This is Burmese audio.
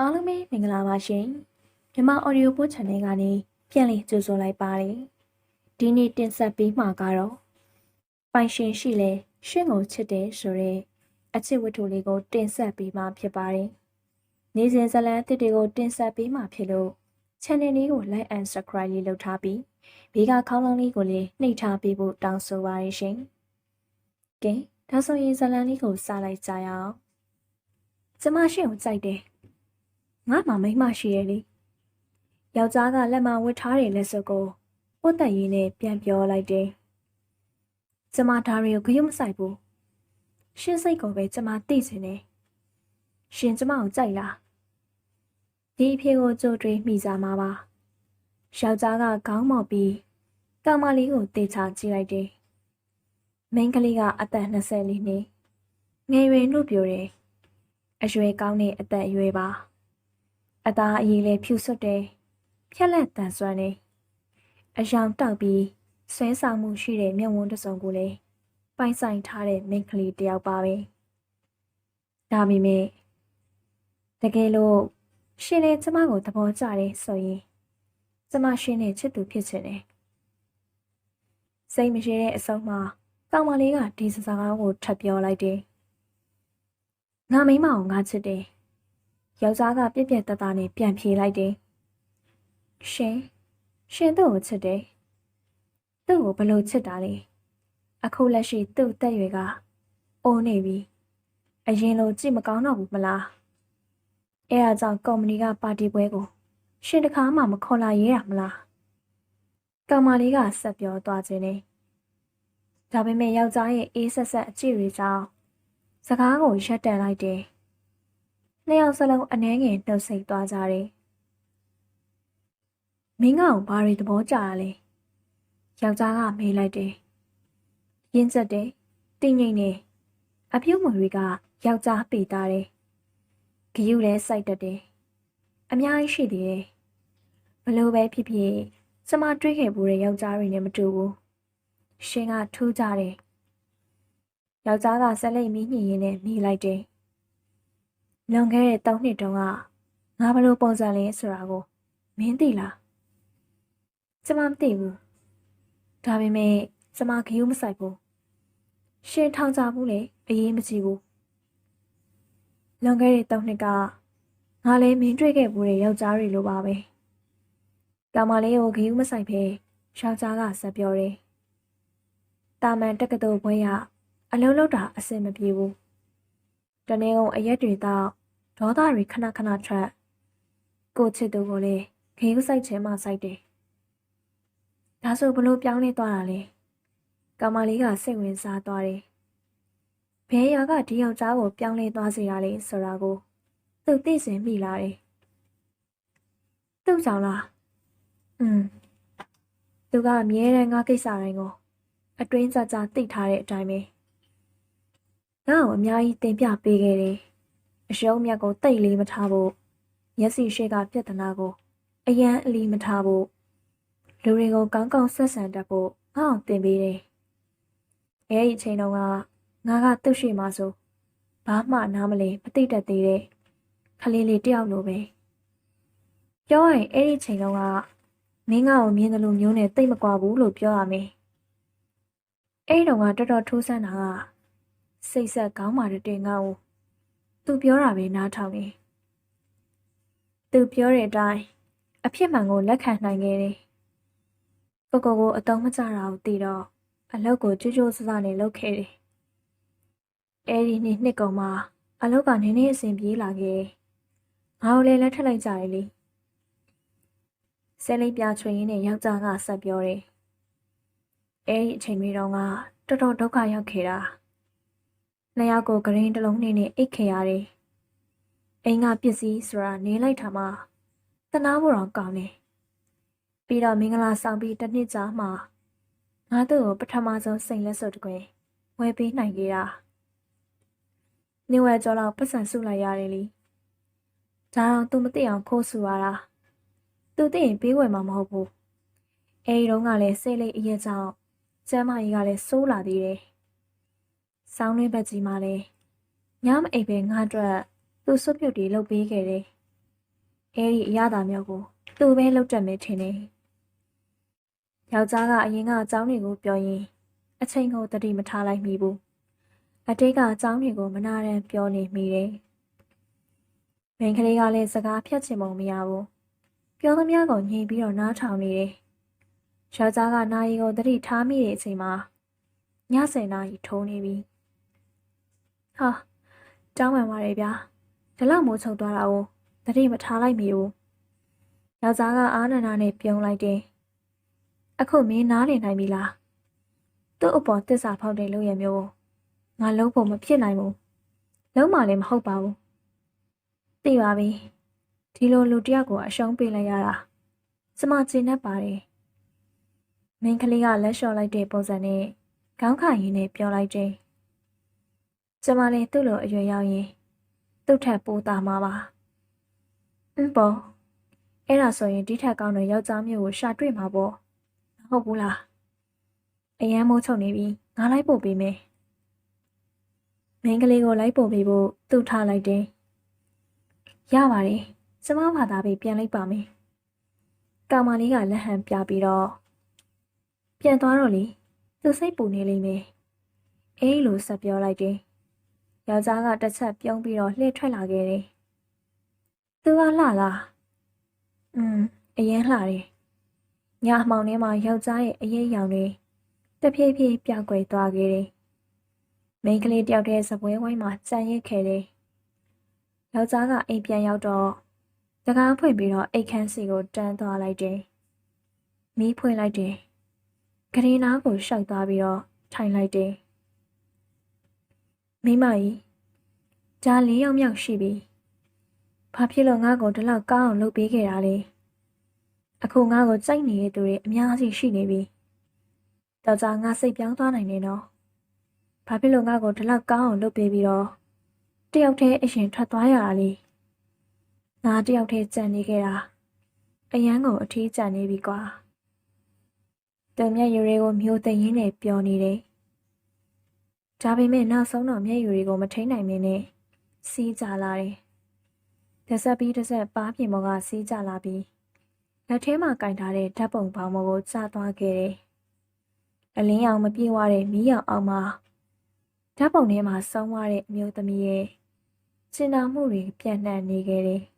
အားလုံးပဲမင်္ဂလာပါရှင်မြန်မာ audio book channel ကနေပြန်လည်ကြိုဆိုလိုက်ပါတယ်ဒီနေ့တင်ဆက်ပေးမှာကတော့ပိုင်ရှင်ရှိလဲရှင့်ကိုချစ်တယ်ဆိုတဲ့အချစ်ဝတ္ထုလေးကို တင်ဆက်ပေးမှာဖြစ်ပါတယ်နေ့စဉ်ဇာတ်လမ်းအသစ်တွေကိုတင်ဆက်ပေးမှာဖြစ်လို့ channel လေးကို like and subscribe လေးလုပ်ထားပြီးဘေးကခေါင်းလောင်းလေးကိုလည်းနှိပ်ထားပေးဖို့တောင်းဆိုပါရရှင်ကဲဒါဆိုရင်ဇာတ်လမ်းလေးကိုစလိုက်ကြရအောင်ကျမရှင့်ကိုကြိုက်တယ် ငါမှမိန်းမရှိရဲ့လေယောက်ျားကလက်မဝတ်ထားတယ်လက်စုပ်ကိုပို့တက်ရင်းနဲ့ပြန်ပြောလိုက်တယ်ကျမဒါတွေကိုဂရုမစိုက်ဘူးရှင်းစိတ်ကိုပဲကျမသိစင်တယ်ရှင်ကျမကိုကြိုက်လားဒီအဖြေကိုကြိုတွေးမိစားမှာပါယောက်ျားကခေါင်းမော့ပြီးကောင်မလေးကိုတေချာကြည့်လိုက်တယ်မိန်းကလေးကအသက်24နှစ်ငယ်ရွယ်လို့ပြောတယ်အရွယ်ကောင်းတဲ့အသက်အရွယ်ပါ အသားအရည်လည်းဖြူဆွတ်တယ်ဖြက်လက်တန်ဆွမ်းတယ်အယောင်တောက်ပြီးဆွဲဆောင်မှုရှိတဲ့မျက်ဝန်းတစ်စုံကိုလည်းပိုင်ဆိုင်ထားတဲ့မိန်းကလေးတစ်ယောက်ပါပဲဒါပေမဲ့တကယ်လို့ရှင်လည်းကျမကိုသဘောကျတယ်ဆိုရင်ကျမရှင်နဲ့ချစ်သူဖြစ်ချင်တယ်စိတ်မရှိတဲ့အဆုံးမှာကောင်မလေးကဒီစကားကိုထပ်ပြောလိုက်တယ်ငါမိမအောင်ငါချစ်တယ် ယောက်ျားကပြက်ပြက်တသားနဲ့ပြန်ဖြေလိုက်တယ်။ရှင်ရှင်သူ့ကိုချစ်တယ်။သူ့ကိုဘလို့ချစ်တာလဲ။အခုလက်ရှိသူ့တက်ရွယ်ကအိုးနေပြီ။အရင်လိုကြည့်မကောင်းတော့ဘူးမလား။အဲဒါကြောင့်ကုမ္ပဏီကပါတီပွဲကို ရှင်တခါမှမခေါ်လာရဲရမလား။ကောင်မလေးကဆက်ပြောသွားခြင်းနဲ့ဒါပေမဲ့ယောက်ျားရဲ့အေးဆက်ဆက်အကြည့်တွေကြောင့်စကားကိုရက်တန်လိုက်တယ်။ နှစ်ယောက်စလုံးအနှဲငယ်နှုတ်ဆက်သွားကြတယ်။မင်းကောင်ဘာတွေသဘောကျတာလဲ။ယောက်ျားကမေးလိုက်တယ်။ရင်းချက်တယ်။တင်းငိမ့်နေ။အပြုံးမတွေကယောက်ျားပေသားတယ်။ဂယုလည်းစိုက်တတ်တယ်။အများကြီးရှိသေးတယ်။ဘလို့ပဲဖြစ်ဖြစ်ကျမတွေးခဲ့ဘူးတဲ့ယောက်ျားတွေနဲ့မတူဘူး။ရှင်ကထူးကြတယ်။ယောက်ျားကဆက်လက်မီးညှင်ရင်းနဲ့မိလိုက်တယ်။ လွန်ခဲ့တဲ့၃နှစ်တုန်းကငါဘလို့ပုံစံလဲဆိုတာကိုမင်းသိလားကျမမသိဘူးဒါပေမဲ့ကျမဂယုမဆိုင်ဘူးရှင်ထောင်ကြဘူးလေအရေးမကြီးဘူးလွန်ခဲ့တဲ့၃နှစ်ကငါလည်းမင်းတွေ့ခဲ့ဘူးတဲ့ယောက်ျားတွေလိုပါပဲကောင်မလေးကိုဂယုမဆိုင်ဖဲယောက်ျားကဆက်ပြောတယ်တာမန်တက္ကသိုလ်ဘွဲရအလုံးလုံးတာအဆင်မပြေဘူး တနေ့ကုန်အရက်တွေတော့ဒေါသတွေခဏခဏထွက်ကိုချစ်သူကိုလည်းခေးစိုက်ချင်မှစိုက်တယ်ဒါဆိုဘလို့ပြောင်းလဲသွားတာလဲကောင်မလေးကစိတ်ဝင်စားသွားတယ်ဘဲရာကဒီယောက်ျားကိုပြောင်းလဲသွားစေတာလေဆိုတာကိုသူသိစင်မိလာတယ်သူ့ကြောင့်လားอืมသူကအမြဲတမ်းငါကိစ္စတိုင်းကိုအတွင်းကြကြသိထားတဲ့အတိုင်းပဲ ငါ့ကိုအများကြီးတင်ပြပေးခဲ့တယ်။အရှုံးမြတ်ကိုတိတ်လေးမထားဖို့မျက်စိရှိကပြဿနာကိုအယံအလီမထားဖို့လူတွေကိုကောင်းကောင်းဆက်ဆံတတ်ဖို့ငါ့ကိုတင်ပေးတယ်။အဲဒီအချိန်တုန်းကငါကသူ့ရှိမှဆိုဘာမှနားမလဲမသိတတ်သေးတဲ့ခလေးလေးတယောက်လိုပဲ။ပြောရရင်အဲဒီအချိန်တုန်းကမင်းငါ့ကိုမြင်တယ်လို့မျိုးနဲ့တိတ်မကွာဘူးလို့ပြောရမယ်။အဲဒီတုန်းကတော်တော်ထူးဆန်းတာက စိတ်ဆက်ကောင်းပါတဲ့တင်ငါ့ကိုသူပြောတာပဲနားထောင်နေသူပြောတဲ့အတိုင်းအဖြစ်မှန်ကိုလက်ခံနိုင်ခဲ့တယ်ကိုကိုကိုအတုံးမကြတာကိုသိတော့အလောက်ကိုကြိုးကြိုးဆဆနဲ့လုပ်ခဲ့တယ်အဲ့ဒီနေ့နှစ်ကုန်မှာအလောက်ကနည်းနည်းအဆင်ပြေလာခဲ့ငါ့ကိုလည်းလက်ထပ်လိုက်ကြတယ်လေဆဲလေးပြချွေရင်းနဲ့ယောက်ျားကဆက်ပြောတယ်အဲ့ဒီအချိန်တွေတော့ကတော်တော်ဒုက္ခရောက်ခဲ့တာ နှစ်ယောက်ကိုဂရင်းတစ်လုံးနဲ့နဲ့အိတ်ခဲ့ရတယ်။အိမ်ကပစ္စည်းဆိုတာနေလိုက်တာမှတနာဖို့တော့ကောင်းတယ်။ပြီးတော့မင်္ဂလာဆောင်ပြီးတစ်နှစ်ကြာမှငါတို့ကိုပထမဆုံးစိန်လက်စုပ်တကွယ်ဝယ်ပေးနိုင်ခဲ့တာ။နေဝဲကြောတော့ပတ်စံစုလိုက်ရတယ်လေ။ဒါတော့ तू မသိအောင်ခိုးဆူရတာ။ तू သိရင်ပေးဝယ်မှာမဟုတ်ဘူး။အဲဒီတော့ကလည်းစိတ်လေးအရက်ကြောင့်ကျမ်းမကြီးကလည်းစိုးလာသေးတယ်။ ဆောင်းရင်းဘက်ကြီးမှလည်းညမအိပ်ပဲငါအတွက်သူ့စွပ်ပြုတ်တွေလုပ်ပေးခဲ့တယ်အဲဒီအရသာမျိုးကိုသူပဲလုပ်တတ်မယ်ထင်တယ်။ယောက်ျားကအရင်ကအကြောင်းတွေကိုပြောရင်အချိန်ကိုတတိမထားလိုက်မိဘူး။အတိတ်ကအကြောင်းတွေကိုမနာတမ်းပြောနေမိတယ်။မိန်းကလေးကလည်းစကားဖြတ်ချင်ပုံမရဘူး။ပြောသမျှကိုညှိပြီးတော့နားထောင်နေတယ်။ယောက်ျားကနာရီကိုတတိထားမိတဲ့အချိန်မှာည10နာရီထိုးနေပြီ။ ဟာတောင်းပန်ပါတယ်ဗျာ။ဒီလောက်မိုးချုပ်သွားတာကိုတတိမထားလိုက်မိဘူး။ယောက်ျားကအားနာနာနဲ့ပြုံးလိုက်တယ်။အခုမင်းနားနေနိုင်ပြီလား။သူ့အပေါ်တစ္ဆာဖောက်တဲ့လို့ရမျိုးငါလုံးဖို့မဖြစ်နိုင်ဘူး။လုံးမလည်းမဟုတ်ပါဘူး။သိပါပြီ။ဒီလိုလူတစ်ယောက်ကိုအရှုံးပေးလိုက်ရတာစမချင်နဲ့ပါတယ်။မင်းကလေးကလက်လျှော့လိုက်တဲ့ပုံစံနဲ့ခေါင်းခါရင်းနဲ့ပြောလိုက်တယ်။ ကျမလည်းသူ့လိုအရွယ်ရောက်ရင်သူ့ထက်ပိုတာမှာပါ။အင်းပေါ့အဲ့ဒါဆိုရင်ဒီထက်ကောင်းတဲ့ယောက်ျားမျိုးကိုရှာတွေ့မှာပေါ့။မဟုတ်ဘူးလား။အရန်မိုးချုပ်နေပြီငါလိုက်ပို့ပေးမယ်။မင်းကလေးကိုလိုက်ပို့ပေးဖို့သူ့ထားလိုက်တယ်။ရပါတယ်။ကျမဘာသာပေးပြန်လိုက်ပါမယ်။ကောင်မလေးကလက်ဟန်ပြပြီးတော့ပြန်သွားတော့လေသူစိတ်ပူနေလိမ့်မယ်။အေးလို့ဆက်ပြောလိုက်တယ်။ ယောက်ျားကတစ်ချက်ပြုံးပြီးတော့လှည့်ထွက်လာခဲ့တယ်။သူကလှလား။อืมအရင်လှတယ်။ညအမှောင်ထဲမှာယောက်ျားရဲ့အရေးအယောင်တွေတဖြည်းဖြည်းပြောက်ကွယ်သွားခဲ့တယ်။မိန်းကလေးတယောက်တည်းစပွဲဝိုင်းမှာကြံ့ရစ်ခဲ့တယ်။ယောက်ျားကအိမ်ပြန်ရောက်တော့တကားဖွင့်ပြီးတော့အိတ်ခမ်းစီကိုတန်းသွားလိုက်တယ်။မီးဖွင့်လိုက်တယ်။ဂရီနာကိုရှောက်သွားပြီးတော့ထိုင်လိုက်တယ်။ မိမကြီးဒါလေးယောက်မြောက်ရှိပြီ။ဘာဖြစ်လို့ငါ့ကိုဒီလောက်ကောင်းအောင်လုပ်ပေးခဲ့တာလဲ။အခုငါ့ကိုကြိုက်နေတဲ့သူတွေအများကြီးရှိနေပြီ။တော်ကြငါစိတ်ပြောင်းသွားနိုင်နေတော့။ဘာဖြစ်လို့ငါ့ကိုဒီလောက်ကောင်းအောင်လုပ်ပေးပြီးတော့တယောက်တည်းအရင်ထွက်သွားရတာလဲ။ငါတယောက်တည်းကြံနေခဲ့တာ။အရန်ကိုအထီးကြံနေပြီကွာ။သူမျက်ရည်တွေကိုမျိုးသိမ်းရင်းနဲ့ပျော်နေတယ်။ ဒါပေမဲ့နောက်ဆုံးတော့မျက်ရည်တွေကိုမထိန်နိုင်မင်းနဲ့စီးကြလာတယ်။တစ်ဆက်ပြီးတစ်ဆက်ပါးပြင်ပေါ်ကစီးကြလာပြီးလက်ထဲမှာကင်ထားတဲ့ဓာတ်ပုံပေါင်းပေါ်ကိုကျသွားခဲ့တယ်။အလင်းရောင်မပြေဝတဲ့မီးရောင်အောက်မှာဓာတ်ပုံထဲမှာဆုံးသွားတဲ့အမျိုးသမီးရဲ့ကျင်နာမှုတွေပြန့်နှံ့နေခဲ့တယ်။